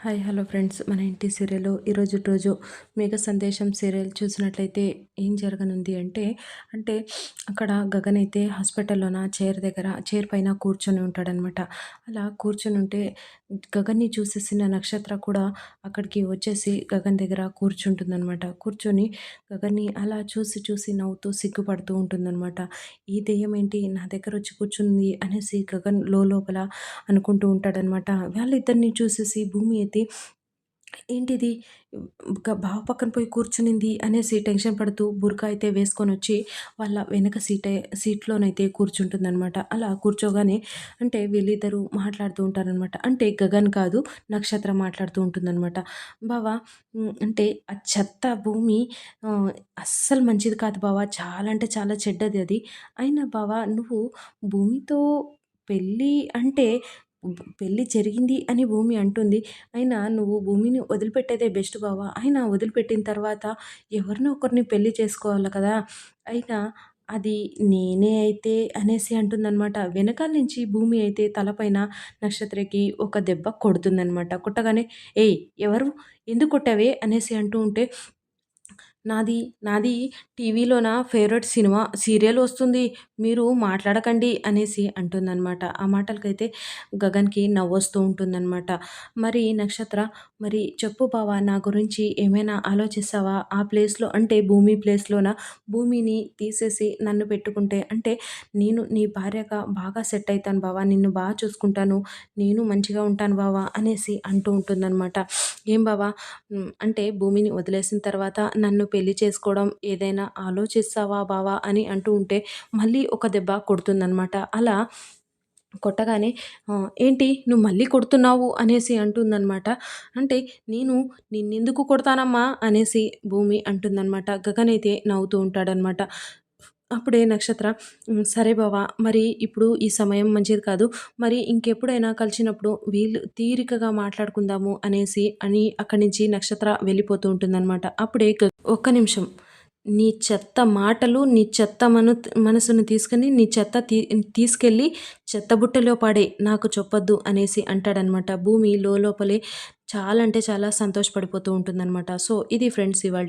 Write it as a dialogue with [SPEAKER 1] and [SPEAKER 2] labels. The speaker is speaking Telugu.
[SPEAKER 1] Hi hello friends. మన ఇంటి సీరియల్ ఈరోజు రోజు మేఘ సందేశం సీరియల్ చూసినట్లయితే ఏం జరగనుంది అంటే అంటే అక్కడ గగన్ అయితే హాస్పిటల్లోన చైర్ దగ్గర చైర్ పైన కూర్చొని ఉంటాడనమాట. అలా కూర్చొని ఉంటే గగన్ని చూసేసిన నక్షత్ర కూడా అక్కడికి వచ్చేసి గగన్ దగ్గర కూర్చుంటుందన్నమాట కూర్చొని గగన్ని అలా చూసి చూసి నవ్వుతూ సిగ్గుపడుతూ ఉంటుందన్నమాట ఈ దెయ్యం ఏంటి? నా దగ్గర వచ్చి కూర్చుంది అనేసి గగన్ లోపల అనుకుంటూ ఉంటాడనమాట. వాళ్ళిద్దరిని చూసేసి భూమి అయితే ఏంటిది? గ బావ పక్కన పోయి కూర్చునింది అనేసి టెన్షన్ పడుతూ బుర్కా అయితే వేసుకొని వచ్చి వాళ్ళ వెనక సీట్ సీట్లోనైతే కూర్చుంటుందనమాట అలా కూర్చోగానే అంటే వీళ్ళిద్దరూ మాట్లాడుతూ ఉంటారనమాట అంటే గగన్ కాదు నక్షత్రం మాట్లాడుతూ ఉంటుందన్నమాట. బావా అంటే ఆ చెత్త భూమి అస్సలు మంచిది కాదు బావా. చాలా అంటే చాలా చెడ్డది అది. అయినా బావా నువ్వు భూమితో పెళ్ళి అంటే పెళ్ళి జరిగింది అని భూమి అంటుంది. అయినా నువ్వు భూమిని వదిలిపెట్టేదే బెస్ట్ బావా. అయినా వదిలిపెట్టిన తర్వాత ఎవరినో ఒకరిని పెళ్ళి చేసుకోవాలి కదా. అయినా అది నేనే అయితే అనేసి అంటుందన్నమాట. వెనకాల నుంచి భూమి అయితే తలపైన నక్షత్రకి ఒక దెబ్బ కొడుతుందనమాట కొట్టగానే ఏయ్ ఎవరు? ఎందుకు కొట్టావే? అనేసి అంటూ ఉంటే నాది నాది టీవీలోన ఫేవరెట్ సినిమా సీరియల్ వస్తుంది మీరు మాట్లాడకండి అనేసి అంటుందన్నమాట. ఆ మాటలకైతే గగన్కి నవ్వొస్తూ ఉంటుందన్నమాట. మరి నక్షత్ర మరి చెప్పు బావా నా గురించి ఏమైనా ఆలోచిస్తావా? ఆ ప్లేస్లో అంటే భూమి ప్లేస్లోన భూమిని తీసేసి నన్ను పెట్టుకుంటే అంటే నేను నీ భార్యగా బాగా సెట్ అవుతాను బావా నిన్ను బాగా చూసుకుంటాను నేను మంచిగా ఉంటాను బావా అనేసి అంటూ ఉంటుందన్నమాట. ఏం బావా? అంటే భూమిని వదిలేసిన తర్వాత నన్ను పెళ్ళి చేసుకోవడం ఏదైనా ఆలోచిస్తావా బావా అని అంటూ ఉంటే మళ్ళీ ఒక దెబ్బ కొడుతుందనమాట అలా కొట్టగానే ఏంటి నువ్వు మళ్ళీ కొడుతున్నావు? అనేసి అంటుందన్నమాట. అంటే నేను నిన్నెందుకు కొడతానమ్మా? అనేసి భూమి అంటుందన్నమాట. గగన్ అయితే నవ్వుతూ ఉంటాడనమాట అప్పుడే నక్షత్ర సరే బావా మరి ఇప్పుడు ఈ సమయం మంచిది కాదు. మరి ఇంకెప్పుడైనా కలిసినప్పుడు వీళ్ళు తీరికగా మాట్లాడుకుందాము అనేసి అని అక్కడి నుంచి నక్షత్ర వెళ్ళిపోతూ ఉంటుందన్నమాట. అప్పుడే ఒక్క నిమిషం. నీ చెత్త మాటలు నీ చెత్త మను మనసును తీసుకుని నీ చెత్త తీ తీసుకెళ్ళి చెత్త బుట్టలో పాడే నాకు చెప్పొద్దు అనేసి అంటాడనమాట భూమి లోపలే చాలా అంటే చాలా సంతోషపడిపోతూ ఉంటుందన్నమాట. సో ఇది ఫ్రెండ్స్ ఇవాళ